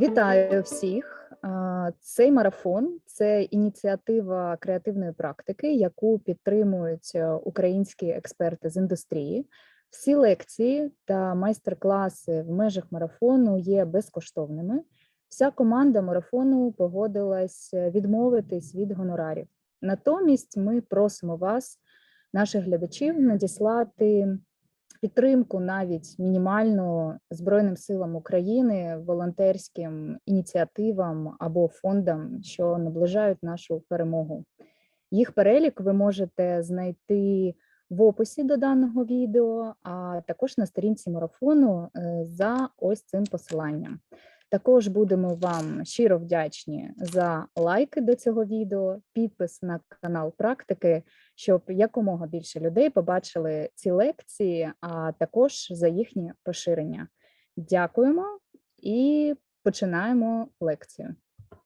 Вітаю всіх! Цей марафон це ініціатива креативної практики, яку підтримують е, українські експерти з індустрії. Всі лекції та майстер-класи в межах марафону є безкоштовними. Вся команда марафону погодилась відмовитись від гонорарів. Натомість ми просимо вас, наших глядачів, надіслати підтримку навіть мінімальну Збройним силам України, волонтерським ініціативам або фондам, що наближають нашу перемогу. Їх перелік ви можете знайти в описі до даного відео, а також на сторінці марафону е, за ось цим посиланням. Також будемо вам щиро вдячні за лайки до цього відео, підпис на канал практики, щоб якомога більше людей побачили ці лекції, а також за їхнє поширення. Дякуємо і починаємо лекцію.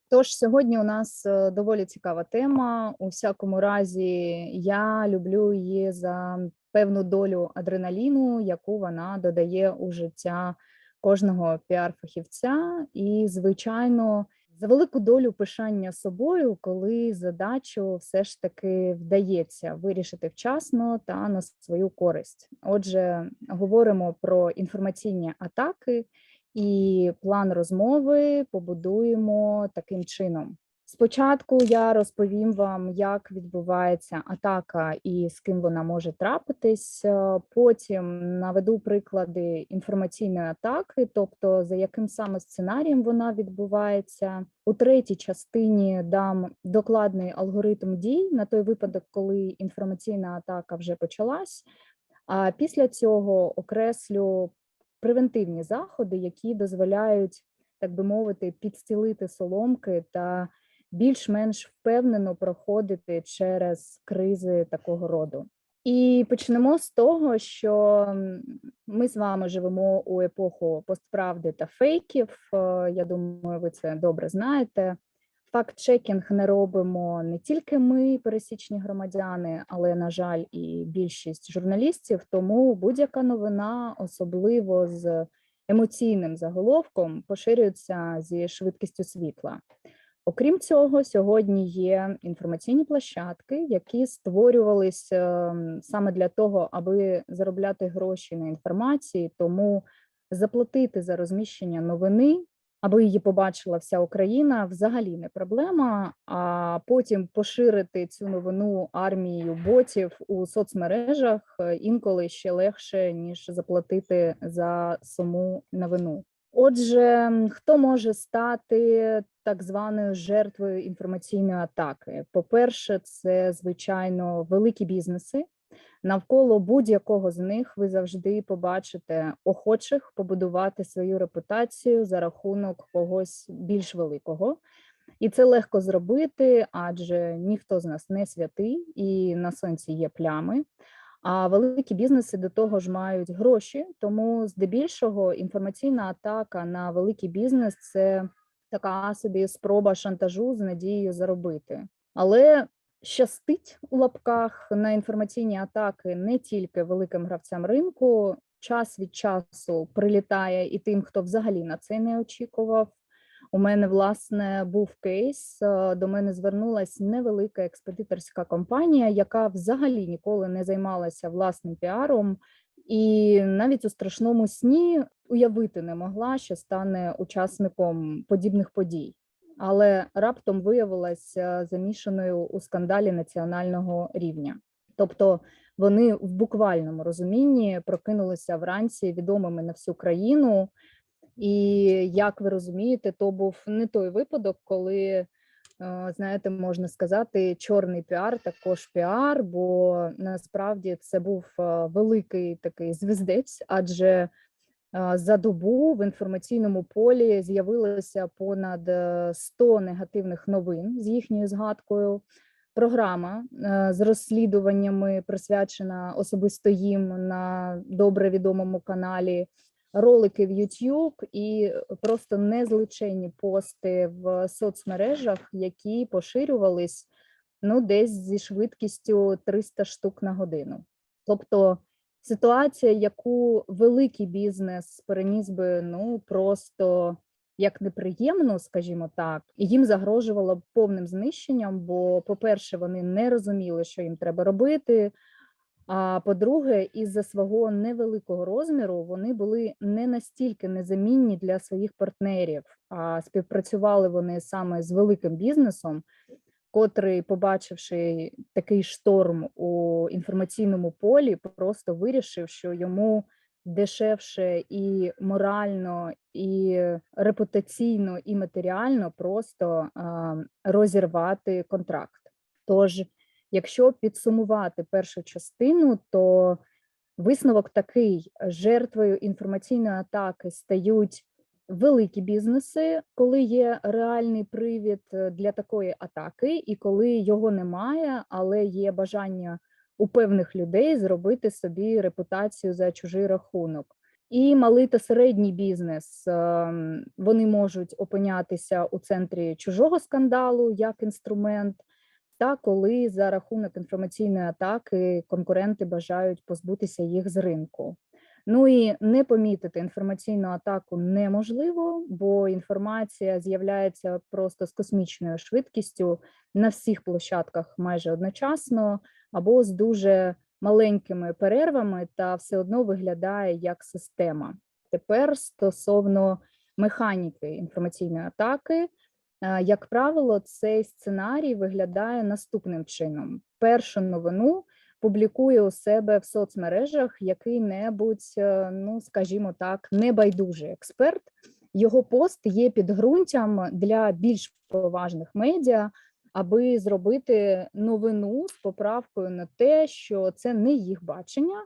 Тож сьогодні у нас е, доволі цікава тема. У всякому разі, я люблю її за певну долю адреналіну, яку вона додає у життя кожного піар-фахівця, і, звичайно, за велику долю пишання собою, коли задачу все ж таки вдається вирішити вчасно та на свою користь. Отже, говоримо про інформаційні атаки. І план розмови побудуємо таким чином. Спочатку я розповім вам, як відбувається атака і з ким вона може трапитись. е, Потім наведу приклади інформаційної атаки, тобто за яким саме сценарієм вона відбувається. У третій частині дам докладний алгоритм дій на той випадок, коли інформаційна атака вже почалась. А після цього окреслю превентивні заходи, які дозволяють, так би мовити, підстілити соломки та більш-менш впевнено проходити через кризи такого роду. І почнемо з того, що ми з вами живемо у епоху постправди та фейків. Е, Я думаю, ви це добре знаєте. Факт-чекінг не робимо не тільки ми, пересічні громадяни, але, на жаль, і більшість журналістів. Тому будь-яка новина, особливо з емоційним заголовком, поширюється зі швидкістю світла. Окрім цього, сьогодні є інформаційні площадки, які створювались ем, саме для того, аби заробляти гроші на інформації, тому заплатити за розміщення новини, аби її побачила вся Україна, взагалі не проблема. А потім поширити цю новину армією ботів у соцмережах е, інколи ще легше ніж заплатити за саму новину. Отже, хто може стати так званою жертвою інформаційної атаки? По-перше, це звичайно великі бізнеси. Навколо будь-якого з них ви завжди побачите охочих побудувати свою репутацію за рахунок когось більш великого. І це легко зробити, адже ніхто з нас не святий, і на сонці є плями. А великі бізнеси до того ж мають гроші, тому здебільшого інформаційна атака на великий бізнес це така собі спроба шантажу з надією заробити. Але щастить у лапках на інформаційні атаки не тільки великим гравцям ринку. Час від часу прилітає і тим, хто взагалі на це не очікував. У мене власне був кейс. е, До мене звернулася невелика експедиторська компанія, яка взагалі ніколи не займалася власним піаром, і навіть у страшному сні уявити не могла, що стане учасником подібних подій. Але раптом виявилася замішаною у скандалі національного рівня. Тобто вони в буквальному розумінні прокинулися вранці відомими на всю країну. І як ви розумієте, то був не той випадок, коли, е, знаєте, можна сказати, чорний піар також піар, бо насправді це був е, великий такий звіздець, адже е, за добу в інформаційному полі з'явилося понад е, 100 негативних новин з їхньою згадкою. Програма з розслідуваннями присвячена особисто їм на добре відомому каналі ролики в YouTube і просто незличенні пости в соцмережах, які поширювались ну десь зі швидкістю 300 штук на годину. Тобто ситуація, яку великий бізнес переніс би ну просто як неприємно, скажімо так, і їм загрожувало повним знищенням. Бо, по-перше, вони не розуміли, що їм треба робити. А по-друге, із-за свого невеликого розміру вони були не настільки незамінні для своїх партнерів, а співпрацювали вони саме з великим бізнесом, котрий, побачивши такий шторм у інформаційному полі, просто вирішив, що йому дешевше і морально, і репутаційно, і матеріально просто а, розірвати контракт. Тож, якщо підсумувати першу частину, то висновок такий: жертвою інформаційної атаки стають великі бізнеси, коли є реальний привід е, для такої атаки, і коли його немає, але є бажання у певних людей зробити собі репутацію за чужий рахунок. І малий та середній бізнес ем, вони можуть опинятися у центрі чужого скандалу як інструмент, та коли за рахунок інформаційної атаки конкуренти бажають позбутися їх з ринку. Ну і не помітити інформаційну атаку неможливо, бо інформація з'являється просто з космічною швидкістю на всіх площадках майже одночасно, або з дуже маленькими перервами, та все одно виглядає як система. Тепер стосовно механіки інформаційної атаки, як правило, цей сценарій виглядає наступним чином: першу новину публікує у себе в соцмережах який-небудь, е, ну скажімо так, небайдужий експерт. Його пост є підґрунтям для більш поважних медіа, аби зробити новину з поправкою на те, що це не їх бачення,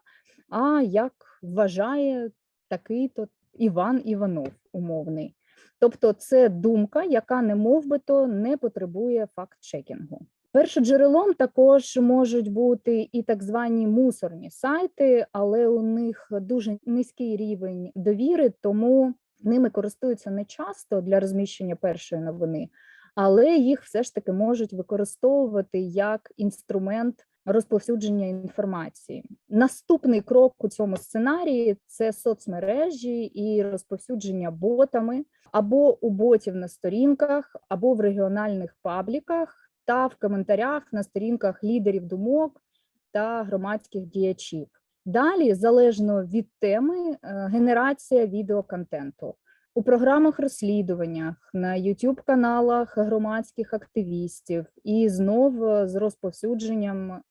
а як вважає такий-то Іван Іванов умовний. Тобто, це думка, яка не мов би то не потребує факт-чекінгу. Першоджерелом також можуть бути і так звані мусорні сайти, але у них дуже низький рівень довіри, тому ними користуються не часто для розміщення першої новини, але їх все ж таки можуть використовувати як інструмент розповсюдження інформації. Наступний крок у цьому сценарії це соцмережі і розповсюдження ботами або у ботів на сторінках, або в регіональних пабліках та в коментарях на сторінках лідерів думок та громадських діячів. Далі, залежно від теми, е, генерація відеоконтенту у програмах розслідуваннях на youtube каналах громадських активістів, і знов е, з розповсюдженням е,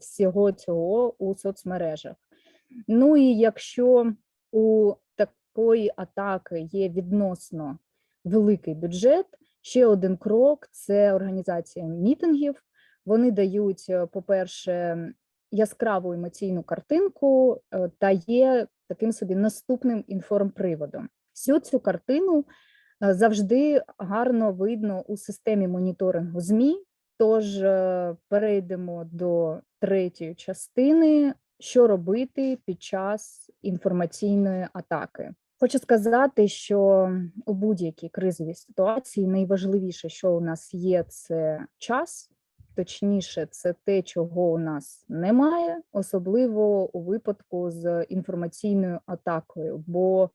всього цього у соцмережах. Ну і якщо у такої атаки є відносно великий бюджет, Ще один крок це організація мітингів. Вони дають, е, по-перше, яскраву емоційну картинку та є таким собі наступним інформприводом. Всю цю картину е, завжди гарно видно у системі моніторингу ЗМІ. Тож перейдемо до третьої частини, що робити під час інформаційної атаки. Хочу сказати, що у будь-якій кризовій ситуації найважливіше, що у нас є, це час, точніше, це те, чого у нас немає, особливо у випадку з інформаційною атакою. Бо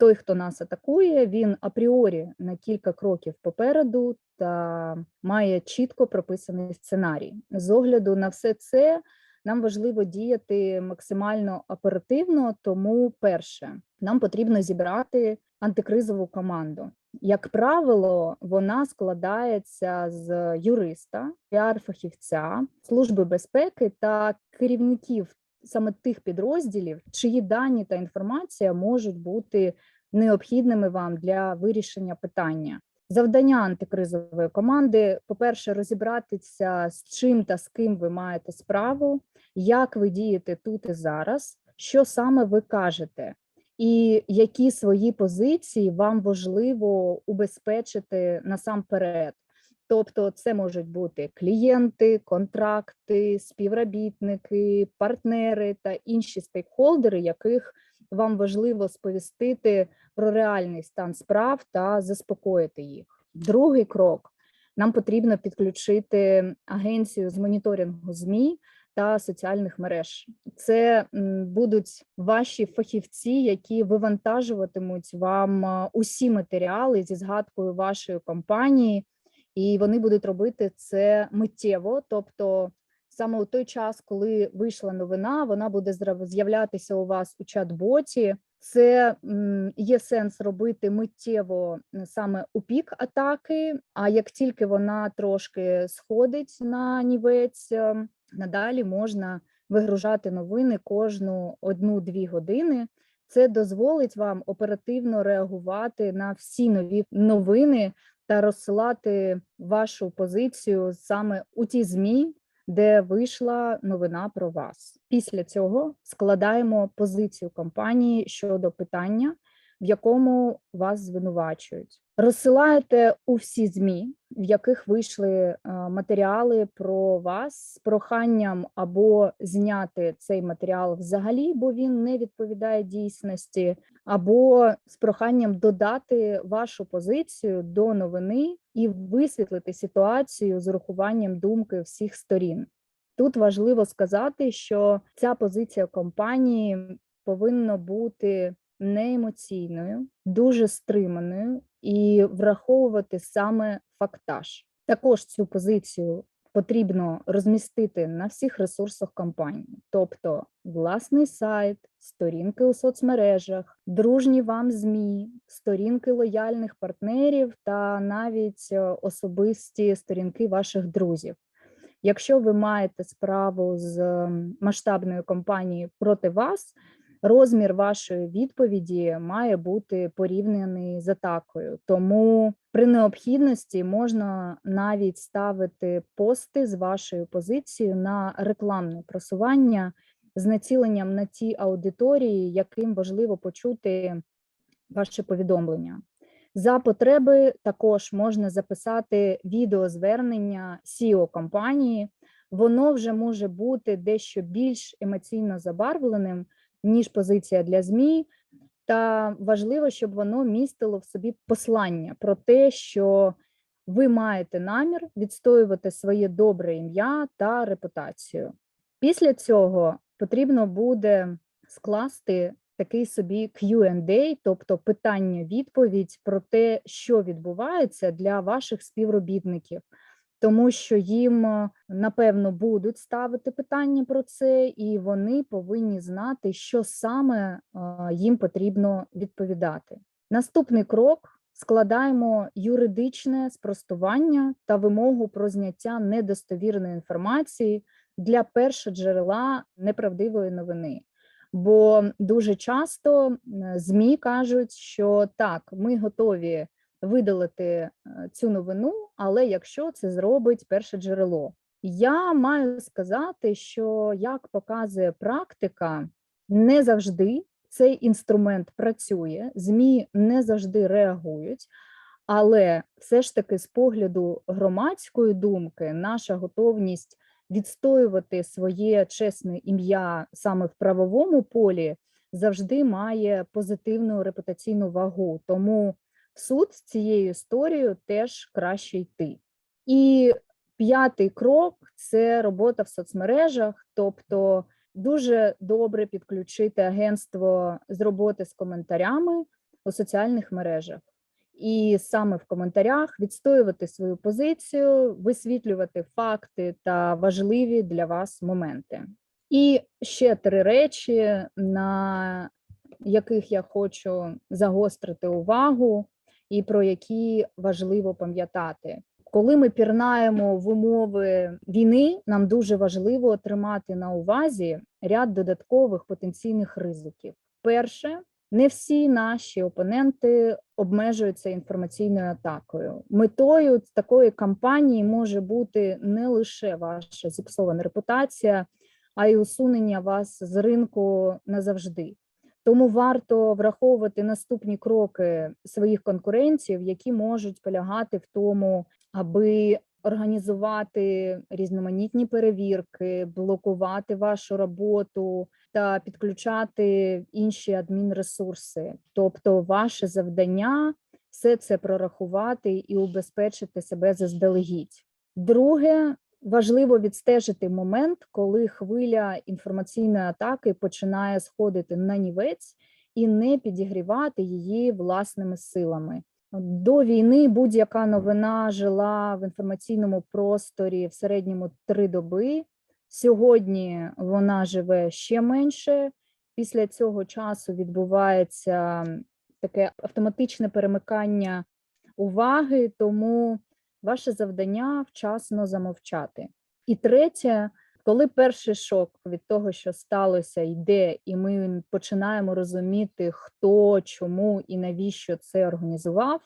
той, хто нас атакує, він апріорі на кілька кроків попереду та має чітко прописаний сценарій. З огляду на все це. Нам важливо діяти максимально оперативно, тому перше нам потрібно зібрати антикризову команду. Як правило, вона складається з юриста, піар-фахівця, служби безпеки та керівників саме тих підрозділів, чиї дані та інформація можуть бути необхідними вам для вирішення питання. Завдання антикризової команди: по-перше, розібратися з чим та з ким ви маєте справу, як ви дієте тут і зараз, що саме ви кажете, і які свої позиції вам важливо убезпечити насамперед. Тобто, це можуть бути клієнти, контракти, співробітники, партнери та інші стейкхолдери, яких вам важливо сповістити про реальний стан справ та заспокоїти їх. Другий крок нам потрібно підключити агенцію з моніторингу ЗМІ та соціальних мереж. Це будуть ваші фахівці, які вивантажуватимуть вам усі матеріали зі згадкою вашої компанії, і вони будуть робити це миттєво. Тобто, саме у той час, коли вийшла новина, вона буде з'являтися у вас у чат-боті. Це є сенс робити миттєво саме у пік атаки. А як тільки вона трошки сходить на нівець, ем, надалі можна вигружати новини кожну одну-дві години. Це дозволить вам оперативно реагувати на всі нові новини та розсилати вашу позицію саме у ті змі, де вийшла новина про вас. Після цього складаємо позицію компанії щодо питання, в якому вас звинувачують. Розсилаєте у всі змі, в яких вийшли е, матеріали про вас з проханням або зняти цей матеріал взагалі, бо він не відповідає дійсності, або з проханням додати вашу позицію до новини і висвітлити ситуацію з урахуванням думки всіх сторін. Тут важливо сказати, що ця позиція компанії повинна бути не емоційною, дуже стриманою і враховувати саме фактаж. Також цю позицію потрібно розмістити на всіх ресурсах компанії, тобто власний сайт, сторінки у соцмережах, дружні вам змі, сторінки лояльних партнерів та навіть е, особисті сторінки ваших друзів. Якщо ви маєте справу з масштабною компанією проти вас, розмір вашої відповіді має бути порівняний з атакою. Тому при необхідності можна навіть ставити пости з вашою позицією на рекламне просування з націленням на ті аудиторії, яким важливо почути ваше повідомлення. За потреби також можна записати відеозвернення SEO компанії. Воно вже може бути дещо більш емоційно забарвленим, ніж позиція для ЗМІ. Та важливо, щоб воно містило в собі послання про те, що ви маєте намір відстоювати своє добре ім'я та репутацію. Після цього потрібно буде скласти такий собі Q&A, тобто питання-відповідь про те, що відбувається для ваших співробітників, тому що їм е, напевно будуть ставити питання про це, і вони повинні знати, що саме е, їм потрібно відповідати. Наступний крок. Складаємо юридичне спростування та вимогу про зняття недостовірної інформації для першоджерела неправдивої новини. Бо дуже часто ЗМІ кажуть, що так, ми готові видалити е, цю новину, але якщо це зробить перше джерело. Я маю сказати, що як показує практика, не завжди цей інструмент працює, ЗМІ не завжди реагують. Але все ж таки, з погляду громадської думки, наша готовність відстоювати своє чесне ім'я саме в правовому полі завжди має позитивну репутаційну вагу. Тому в суд з цією історією теж краще йти. І п'ятий крок це робота в соцмережах, тобто дуже добре підключити агентство з роботи з коментарями у соціальних мережах. І саме в коментарях відстоювати свою позицію, висвітлювати факти та важливі для вас моменти. І ще три речі, на яких я хочу загострити увагу, і про які важливо пам'ятати. Коли ми пірнаємо в умови війни, нам дуже важливо тримати на увазі ряд додаткових потенційних ризиків. Перше, не всі наші опоненти обмежуються інформаційною атакою. Метою такої кампанії може бути не лише ваша зіпсована репутація, а й усунення вас з ринку назавжди. Тому варто враховувати наступні кроки своїх конкурентів, які можуть полягати в тому, аби організувати різноманітні перевірки, блокувати вашу роботу та підключати інші адмінресурси. Тобто, ваше завдання все це прорахувати і убезпечити себе заздалегідь. Друге, важливо відстежити момент, коли хвиля інформаційної атаки починає сходити на нівець і не підігрівати її власними силами. До війни будь-яка новина жила в інформаційному просторі в середньому три доби. Сьогодні вона живе ще менше. Після цього часу відбувається таке автоматичне перемикання уваги, тому ваше завдання вчасно замовчати. І третє, коли перший шок від того, що сталося, йде, і ми починаємо розуміти, хто, чому і навіщо це організував,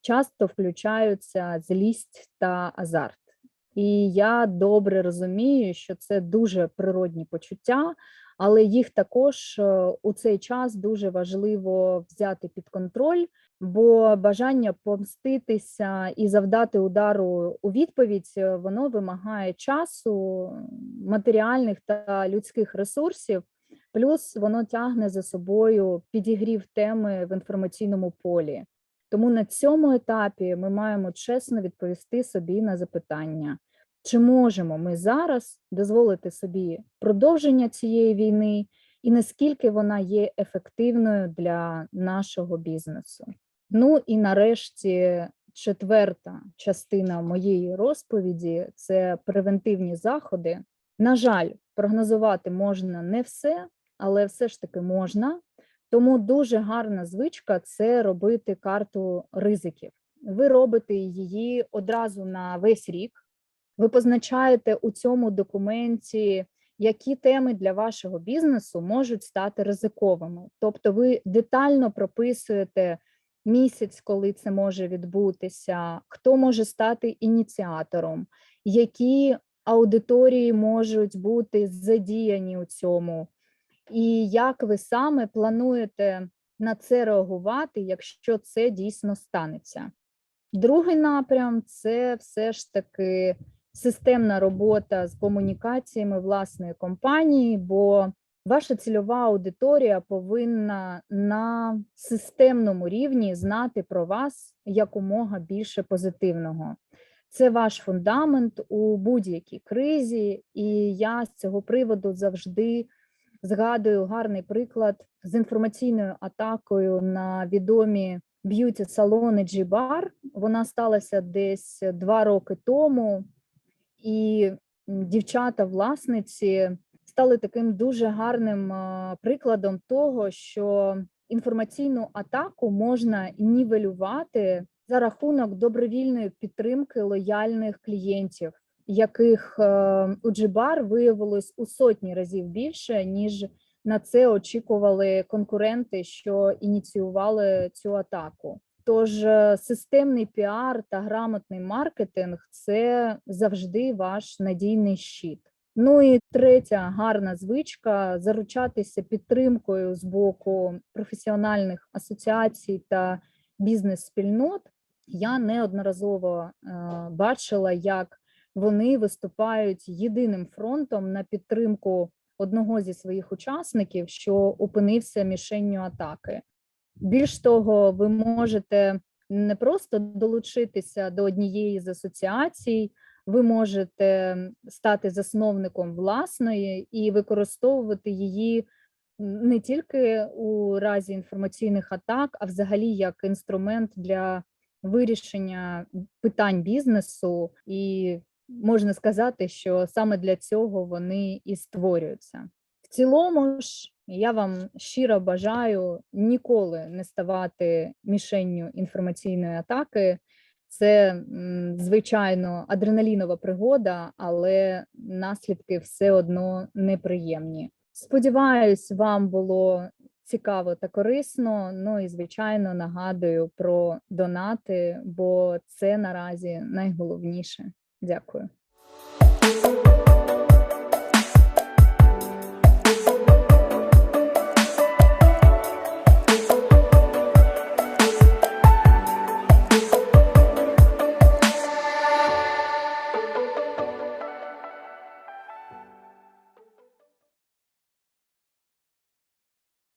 часто включаються злість та азарт. І я добре розумію, що це дуже природні почуття, але їх також е, у цей час дуже важливо взяти під контроль, бо бажання помститися і завдати удару у відповідь е, воно вимагає часу, матеріальних та людських ресурсів. Плюс воно тягне за собою підігрів теми в інформаційному полі. Тому на цьому етапі ми маємо чесно відповісти собі на запитання, чи можемо ми зараз дозволити собі продовження цієї війни, і наскільки вона є ефективною для нашого бізнесу. Ну і нарешті четверта частина моєї розповіді це превентивні заходи. На жаль, прогнозувати можна не все, але все ж таки можна. Тому дуже гарна звичка це робити карту ризиків. Ви робите її одразу на весь рік. Ви позначаєте у цьому документі, які теми для вашого бізнесу можуть стати ризиковими. Тобто, ви детально прописуєте місяць, коли це може відбутися, хто може стати ініціатором, які аудиторії можуть бути задіяні у цьому і як ви саме плануєте на це реагувати, якщо це дійсно станеться. Другий напрям це все ж таки системна робота з комунікаціями власної компанії, бо ваша цільова аудиторія повинна на системному рівні знати про вас якомога більше позитивного. Це ваш фундамент у будь-якій кризі, і я з цього приводу завжди Згадую гарний приклад з інформаційною атакою на відомі б'юті салони G-Bar. Вона сталася десь два роки тому, і дівчата-власниці стали таким дуже гарним прикладом того, що інформаційну атаку можна нівелювати за рахунок добровільної підтримки лояльних клієнтів яких е, у Джибар виявилось у сотні разів більше, ніж на це очікували конкуренти, що ініціювали цю атаку. Тож е, системний піар та грамотний маркетинг це завжди ваш надійний щит. Ну і третя гарна звичка заручатися підтримкою з боку професіональних асоціацій та бізнес-спільнот. Я неодноразово е, бачила, як вони виступають єдиним фронтом на підтримку одного зі своїх учасників, що опинився мішенню атаки. Більш того, ви можете не просто долучитися до однієї з асоціацій, ви можете стати засновником власної і використовувати її не тільки у разі інформаційних атак, а взагалі як інструмент для вирішення питань бізнесу і можна сказати, що саме для цього вони і створюються. В цілому ж я вам щиро бажаю ніколи не ставати мішенню інформаційної атаки. Це, звичайно, адреналінова пригода, але наслідки все одно неприємні. Сподіваюсь, вам було цікаво та корисно. Ну і звичайно нагадую про донати, бо це наразі найголовніше. Дякую.